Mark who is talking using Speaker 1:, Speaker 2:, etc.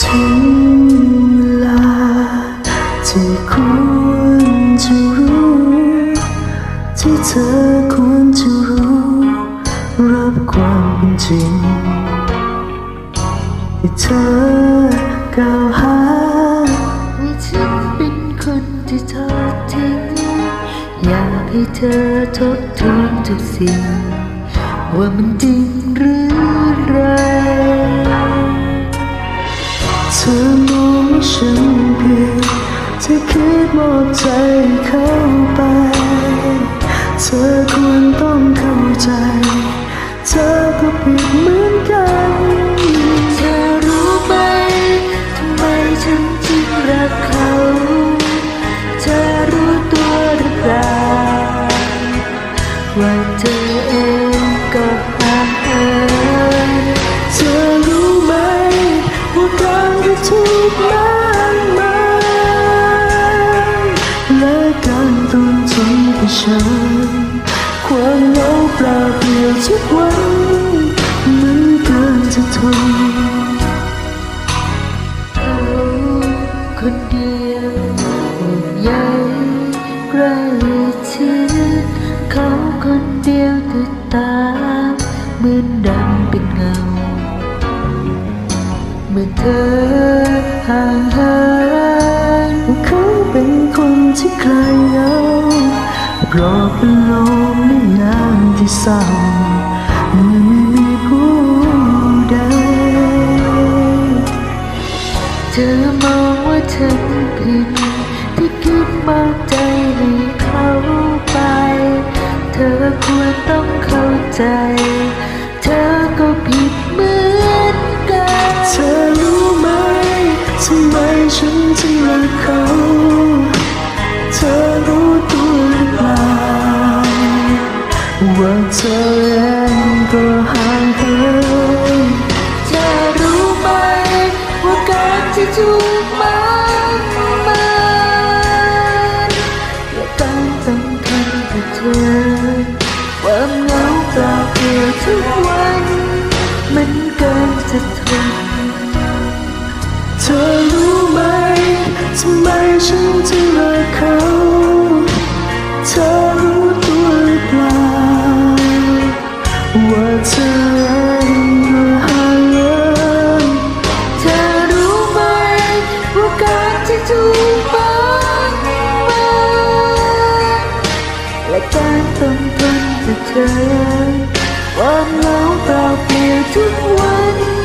Speaker 1: ถึงเวลาที่ควรจะรู้ ที่เธอควรจะรู้ รับความเป็นจริงที่เธอกล่าวหา
Speaker 2: ว่าฉันเป็นคนที่ทอดทิ้งอยากให้เธอทบทวนทุกสิ่ง ว่ามันจริง
Speaker 1: ฉันผิดที่คิดมอบใจเข้าไป เธอควรต้องเข้าใจ เธอก็ผิดเหมือนกัน
Speaker 2: เธอรู้ไหมทำไมฉันจึงรักเขา เธอรู้ตัวหรือเปล่าว่าเธอเองก็ห่างเหิน
Speaker 1: เธอรู้ไหมว่าการกระทุกข์ ความเหงาเปล่าเปลี่ยวทุกวันมันเกินจะทน
Speaker 2: เขาคนเดียวห่วงใยใกล้ชิดเขาคนเดียวติดตามเหมือนดำเป็นเงา เมื่อเธอห่างเหิน
Speaker 1: เขาเป็นคนที่ใครเอา เพราะเป็นลมในยามที่เศร้าเมื่อไม่มีผู้ใด
Speaker 2: เธอมองว่าฉันผิดที่คิดมอบใจให้เขาไป เธอควรต้องเข้าใจ เธอเอ
Speaker 1: งก็ห่างเหิน
Speaker 2: เธอรู้ไหมว่าการที่ถูกมันมันและการต้องทนกับเธอความเหงาเปล่าเปลี่ยวทุกวัน มันเกินจะทน
Speaker 1: เธอรู้ไหมทำไมฉันจึงรักเขาเธอ
Speaker 2: และการต้องทนจะเจอความเหงาเปล่าเปลี่ยวทุกวัน